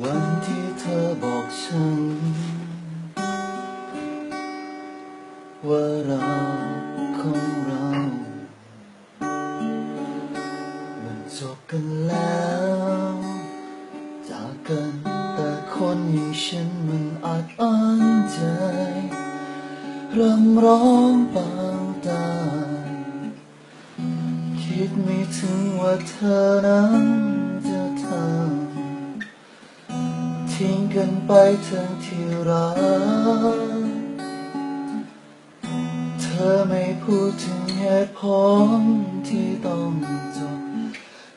วันที่เธอบอกฉัน ว่าเราของเรา มันจบกันแล้ว จากกันแต่คนอย่างฉันมันอาจอั้นใจรำร้องบางตาคิดไม่ถึงว่าเธอนั้น ทิ้งกันไปทั้งที่รัก เธอไม่พูดถึงเหตุผลที่ต้องจบ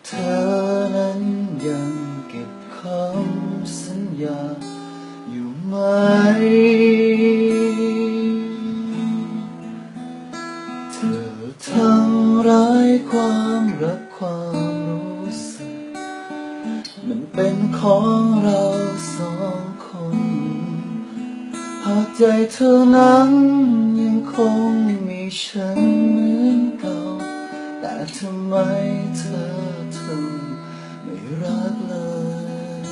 เธอนั้นยังเก็บคำสัญญาอยู่ไหม เธอทำร้ายความรักความรู้สึก มันเป็นของเรา สองคน หากใจเธอนั้นยังคงมีฉันเหมือนเก่า แต่ทำไมเธอถึงไม่รักเลย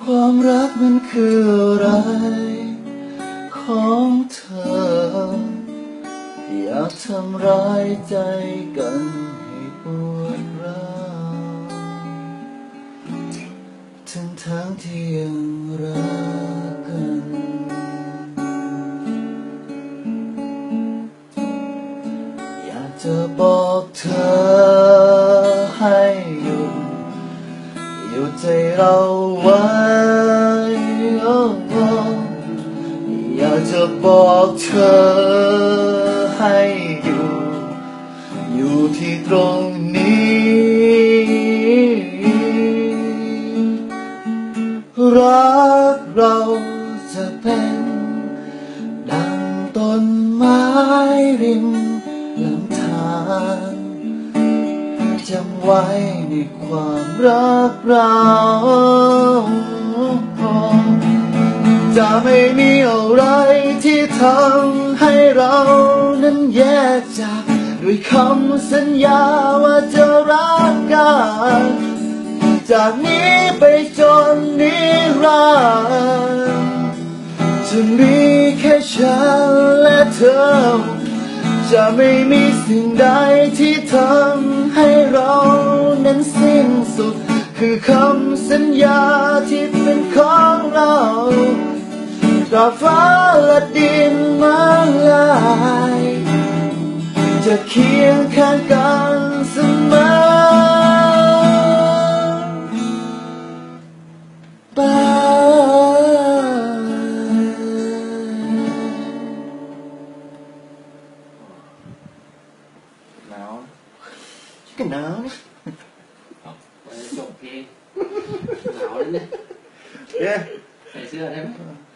ความรักมันคืออะไร ของเธอ อยากทำร้ายใจกันให้ปวด ทั้งที่ยังรักกัน อยากจะบอกเธอให้หยุดหยุดใจเราไว้โอ้โอ้อยากจะบอกเธอให้อยู่ อยู่ที่ตรงนี้ รักเราจะเป็น ดังต้นไม้ริมลำธารจำไว้ในความรักเราจะไม่มีอะไรที่ทำให้เรานั้นแยกจาก ด้วยคำสัญญาว่าจะรักกัน จากนี้ไปจน อ จะไม่มีสิ่งใดที่ทำให้เรานั้นสิ้นสุด คือคำสัญญาที่เป็นของเราตราฟ้าและดินมาลาย จะเคีย กันหนาวนี่วันนี้จบเพลงหนาวแล้วเนี่ยเอ๊ะใส่เสื้อได้ไหมเ